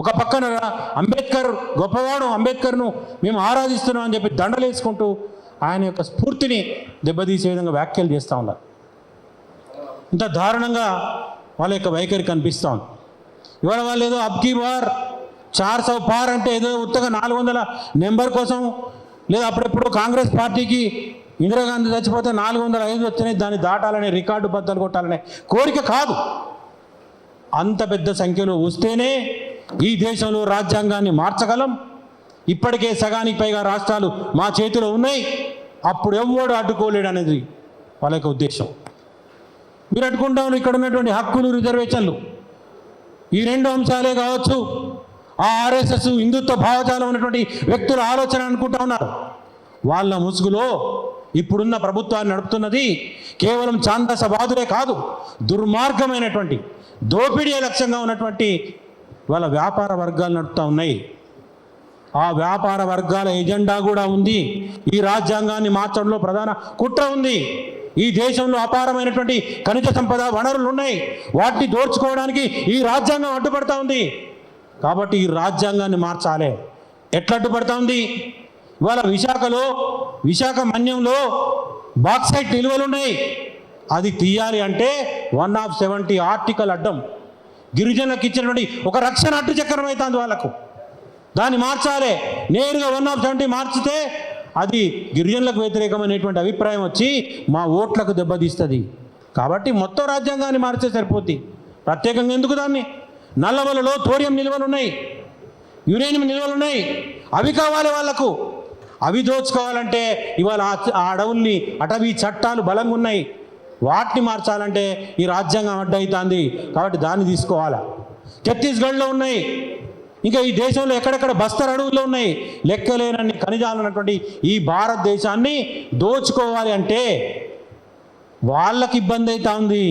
ఒక పక్కన అంబేద్కర్ గొప్పవాడు అంబేద్కర్ను మేము ఆరాధిస్తున్నాం అని చెప్పి దండలేసుకుంటూ ఆయన యొక్క స్ఫూర్తిని దెబ్బతీసే విధంగా వ్యాఖ్యలు చేస్తూ ఉన్నారు. ఇంత దారుణంగా వాళ్ళ యొక్క వైఖరి కనిపిస్తూ ఉంది. ఇవాళ వాళ్ళు ఏదో అబ్కీ బార్ చార్ సౌ పార్ అంటే ఏదో ఉత్తగా నాలుగు వందల నెంబర్ కోసం లేదా అప్పుడెప్పుడు కాంగ్రెస్ పార్టీకి ఇందిరాగాంధీ చచ్చిపోతే నాలుగు వందల ఐదు వచ్చినాయి దాన్ని దాటాలనే రికార్డు బద్దలు కొట్టాలనే కోరిక కాదు. అంత పెద్ద సంఖ్యలో వస్తేనే ఈ దేశంలో రాజ్యాంగాన్ని మార్చగలం. ఇప్పటికే సగానికి పైగా రాష్ట్రాలు మా చేతిలో ఉన్నాయి. అప్పుడు ఎవ్వడు అడ్డుకోలేడు అనేది వాళ్ళ యొక్క ఉద్దేశం. మీరు అడ్డుకుంటాం ఇక్కడ ఉన్నటువంటి హక్కులు రిజర్వేషన్లు. ఈ రెండు అంశాలే కావచ్చు. ఆ ఆర్ఎస్ఎస్ హిందుత్వ భావజాలం ఉన్నటువంటి వ్యక్తుల ఆలోచన అనుకుంటా ఉన్నారు. వాళ్ళ ముసుగులో ఇప్పుడున్న ప్రభుత్వాన్ని నడుపుతున్నది కేవలం ఛాందసవాదులే కాదు దుర్మార్గమైనటువంటి దోపిడీ లక్ష్యంగా ఉన్నటువంటి వాళ్ళ వ్యాపార వర్గాలు నడుపుతూ ఉన్నాయి. ఆ వ్యాపార వర్గాల ఎజెండా కూడా ఉంది. ఈ రాజ్యాంగాన్ని మార్చడంలో ప్రధాన కుట్ర ఉంది. ఈ దేశంలో అపారమైనటువంటి ఖనిజ సంపద వనరులు ఉన్నాయి. వాటిని దోర్చుకోవడానికి ఈ రాజ్యాంగం అడ్డుపడతా ఉంది. కాబట్టి ఈ రాజ్యాంగాన్ని మార్చాలి. ఎట్లా అడ్డుపడతా ఉంది? ఇవాళ విశాఖలో విశాఖ మన్యంలో బాక్సైట్ నిల్వలు ఉన్నాయి అది తీయాలి అంటే వన్ ఆఫ్ సెవెంటీ ఆర్టికల్ అడ్డం. గిరిజనులకు ఇచ్చినటువంటి ఒక రక్షణ అడ్డు చక్రం అవుతుంది వాళ్ళకు. దాన్ని మార్చాలి. నేరుగా వన్ ఆఫ్ సెవెంటీ మార్చితే అది గిరిజనులకు వ్యతిరేకమైనటువంటి అభిప్రాయం వచ్చి మా ఓట్లకు దెబ్బతీస్తుంది. కాబట్టి మొత్తం రాజ్యాంగాన్ని మార్చే సరిపోద్ది. ప్రత్యేకంగా ఎందుకు దాన్ని? నల్లవలలో థోరియం నిల్వలు ఉన్నాయి యురేనియం నిల్వలు ఉన్నాయి అవి కావాలి వాళ్ళకు అవి దోచుకోవాలంటే ఇవాళ ఆ- ఆ అడవుల్ని అటవీ చట్టాలు బలంగా ఉన్నాయి. వాటిని మార్చాలంటే ఈ రాజ్యాంగం అడ్డవుతుంది కాబట్టి దాన్ని తీసుకోవాలా? ఛత్తీస్గఢ్లో ఉన్నాయి. ఇంకా ఈ దేశంలో ఎక్కడెక్కడ బస్తర్ అడవుల్లో ఉన్నాయి? లెక్కలేనన్ని ఖనిజాలు ఉన్నటువంటి ఈ భారతదేశాన్ని దోచుకోవాలి అంటే వాళ్ళకి ఇబ్బంది అవుతా ఉంది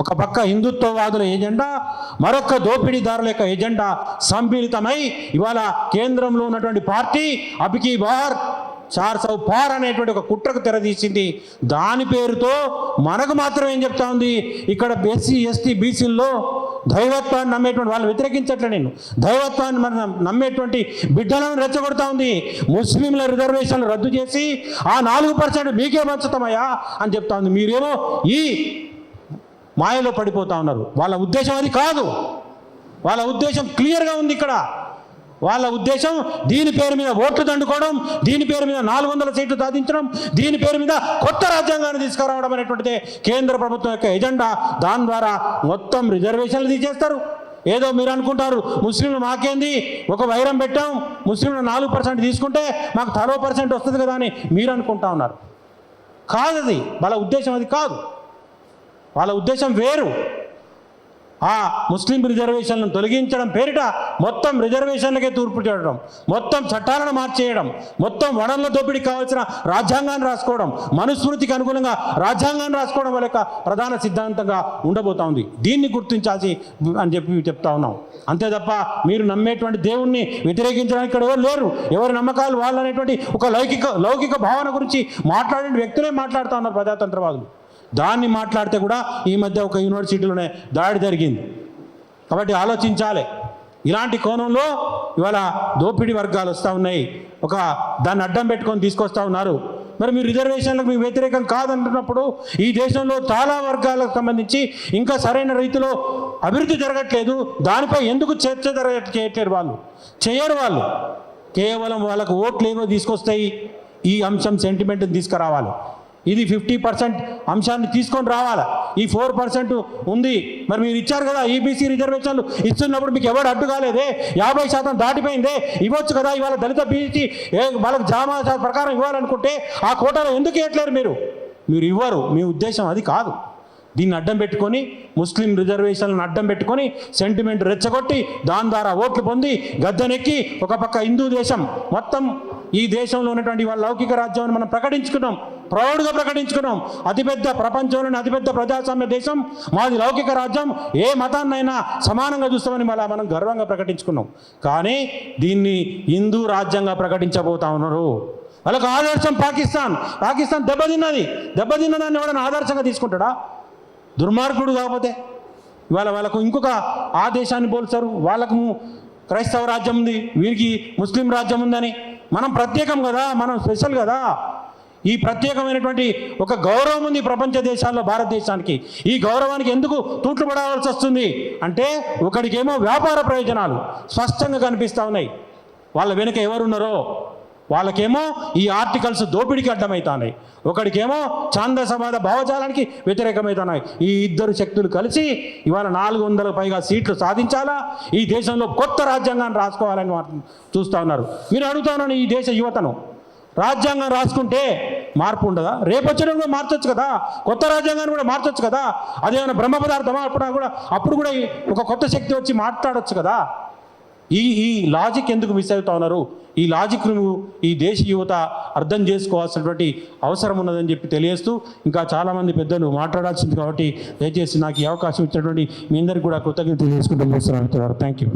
ఒక పక్క హిందుత్వవాదుల ఏజెండా మరొక దోపిడీదారుల యొక్క ఏజెండా సమ్మిళితమై ఇవాళ కేంద్రంలో ఉన్నటువంటి పార్టీ అబికి బార్ చార్ సౌపార్ అనేటువంటి ఒక కుట్రకు తెరదీసింది. దాని పేరుతో మనకు మాత్రం ఏం చెప్తా ఉంది? ఇక్కడ ఎస్సీ ఎస్టీ బీసీల్లో దైవత్వాన్ని నమ్మేటువంటి వాళ్ళు వ్యతిరేకించట్లే నేను. దైవత్వాన్ని మనం నమ్మేటువంటి బిడ్డలను రెచ్చగొడతా ఉంది. ముస్లింల రిజర్వేషన్లు రద్దు చేసి ఆ నాలుగు పర్సెంట్ మీకే పంచుతామయ్యా అని చెప్తా ఉంది. మీరేమో ఈ మాయలో పడిపోతా ఉన్నారు. వాళ్ళ ఉద్దేశం అది కాదు. వాళ్ళ ఉద్దేశం క్లియర్గా ఉంది ఇక్కడ. వాళ్ళ ఉద్దేశం దీని పేరు మీద ఓట్లు దండుకోవడం దీని పేరు మీద నాలుగు వందల సీట్లు సాధించడం దీని పేరు మీద కొత్త రాజ్యాంగాన్ని తీసుకురావడం అనేటువంటిదే కేంద్ర ప్రభుత్వం యొక్క ఎజెండా. దాని ద్వారా మొత్తం రిజర్వేషన్లు తీసేస్తారు. ఏదో మీరు అనుకుంటారు ముస్లింలు మాకేంది? ఒక వైరం పెట్టాం ముస్లింలు నాలుగు పర్సెంట్ తీసుకుంటే మాకు తలో పర్సెంట్ వస్తుంది కదా అని మీరు అనుకుంటా ఉన్నారు. కాదు అది వాళ్ళ ఉద్దేశం అది కాదు. వాళ్ళ ఉద్దేశం వేరు. ఆ ముస్లిం రిజర్వేషన్లను తొలగించడం పేరిట మొత్తం రిజర్వేషన్లకే తూర్పు చేయడం మొత్తం చట్టాలను మార్చేయడం మొత్తం వనరుల దోపిడీకి కావాల్సిన రాజ్యాంగాన్ని రాసుకోవడం మనుస్మృతికి అనుగుణంగా రాజ్యాంగాన్ని రాసుకోవడం వల్ల ప్రధాన సిద్ధాంతంగా ఉండబోతా ఉంది. దీన్ని గుర్తించాల్సి అని చెప్పి చెప్తా ఉన్నాం. అంతే తప్ప మీరు నమ్మేటువంటి దేవుణ్ణి వ్యతిరేకించడానికి ఇక్కడ ఎవరు లేరు. ఎవరి నమ్మకాలు వాళ్ళు అనేటువంటి ఒక లౌకిక లౌకిక భావన గురించి మాట్లాడే వ్యక్తులే మాట్లాడుతూ ఉన్నారు ప్రజాతంత్రవాదులు. దాన్ని మాట్లాడితే కూడా ఈ మధ్య ఒక యూనివర్సిటీలోనే దాడి జరిగింది. కాబట్టి ఆలోచించాలి. ఇలాంటి కోణంలో ఇవాళ దోపిడీ వర్గాలు వస్తూ ఉన్నాయి. ఒక దాన్ని అడ్డం పెట్టుకొని తీసుకొస్తా ఉన్నారు. మరి మీరు రిజర్వేషన్లకు మీ వ్యతిరేకం కాదంటున్నప్పుడు ఈ దేశంలో చాలా వర్గాలకు సంబంధించి ఇంకా సరైన రీతిలో అభివృద్ధి జరగట్లేదు. దానిపై ఎందుకు చర్చ జరగ చేయట్లేరు వాళ్ళు? చేయరు వాళ్ళు. కేవలం వాళ్ళకు ఓట్లు ఏమో తీసుకొస్తాయి. ఈ అంశం సెంటిమెంట్ని తీసుకురావాలి. ఇది ఫిఫ్టీ పర్సెంట్ అంశాన్ని తీసుకొని రావాలా? ఈ ఫోర్ పర్సెంట్ ఉంది. మరి మీరు ఇచ్చారు కదా ఈబీసీ రిజర్వేషన్లు ఇస్తున్నప్పుడు మీకు ఎవరు అడ్డు కాలేదే? యాభై శాతం దాటిపోయిందే. ఇవ్వచ్చు కదా ఇవాళ దళిత బీసీ ఏ వాళ్ళకి జామా ప్రకారం ఇవ్వాలనుకుంటే ఆ కోటాలో ఎందుకు ఇవ్వట్లేరు మీరు? మీరు ఇవ్వరు. మీ ఉద్దేశం అది కాదు. దీన్ని అడ్డం పెట్టుకొని ముస్లిం రిజర్వేషన్లను అడ్డం పెట్టుకొని సెంటిమెంట్ రెచ్చగొట్టి దాని ద్వారా ఓట్లు పొంది గద్దెనెక్కి ఒక పక్క హిందూ దేశం మొత్తం ఈ దేశంలో ఉన్నటువంటి వాళ్ళ లౌకిక రాజ్యాన్ని మనం ప్రకటించుకున్నాం. ప్రౌడ్గా ప్రకటించుకున్నాం. అతిపెద్ద ప్రపంచంలోని అతిపెద్ద ప్రజాస్వామ్య దేశం. మాది లౌకిక రాజ్యం. ఏ మతాన్నైనా సమానంగా చూస్తామని మళ్ళీ మనం గర్వంగా ప్రకటించుకున్నాం. కానీ దీన్ని హిందూ రాజ్యంగా ప్రకటించబోతా ఉన్నారు. వాళ్ళకు ఆదర్శం పాకిస్తాన్. పాకిస్తాన్ దెబ్బతిన్నది. దెబ్బతిన్నదాన్ని ఎవడన్నా ఆదర్శంగా తీసుకుంటాడా? దుర్మార్గుడు కాకపోతే. ఇవాళ వాళ్ళకు ఇంకొక ఆ దేశాన్ని పోల్చారు. వాళ్ళకు క్రైస్తవ రాజ్యం ఉంది. వీరికి ముస్లిం రాజ్యం ఉందని. మనం ప్రత్యేకం కదా. మనం స్పెషల్ కదా. ఈ ప్రత్యేకమైనటువంటి ఒక గౌరవం ఉంది ప్రపంచ దేశాల్లో భారతదేశానికి. ఈ గౌరవానికి ఎందుకు తూట్లు పడవలసి వస్తుంది? అంటే ఒకడికేమో వ్యాపార ప్రయోజనాలు స్పష్టంగా కనిపిస్తూ ఉన్నాయి. వాళ్ళ వెనుక ఎవరున్నారో? వాళ్ళకేమో ఈ ఆర్టికల్స్ దోపిడికి అడ్డమవుతున్నాయి ఒకడికేమో చాంద సమాధ భావజాలానికి వ్యతిరేకమవుతున్నాయి ఈ ఇద్దరు శక్తులు కలిసి ఇవాళ నాలుగు వందల పైగా సీట్లు సాధించాలా? ఈ దేశంలో కొత్త రాజ్యాంగాన్ని రాసుకోవాలని చూస్తూ ఉన్నారు. మీరు అడుగుతున్నాను ఈ దేశ యువతను. రాజ్యాంగం రాసుకుంటే మార్పు ఉండదా? రేపు వచ్చినా కూడా మార్చొచ్చు కదా? కొత్త రాజ్యాంగాన్ని కూడా మార్చొచ్చు కదా? అదేమైనా బ్రహ్మ పదార్థమా? అప్పుడు కూడా అప్పుడు కూడా ఒక కొత్త శక్తి వచ్చి మాట్లాడొచ్చు కదా? ఈ ఈ లాజిక్ ఎందుకు మిస్ అవుతా ఉన్నారు? ఈ లాజిక్ను ఈ దేశ యువత అర్థం చేసుకోవాల్సినటువంటి అవసరం ఉన్నదని చెప్పి తెలియజేస్తూ ఇంకా చాలామంది పెద్దలు మాట్లాడాల్సింది కాబట్టి దయచేసి నాకు ఈ అవకాశం ఇచ్చినటువంటి మీ అందరికీ కూడా కృతజ్ఞతలు తెలియజేసుకుంటూ చూస్తున్నాను థ్యాంక్ యూ.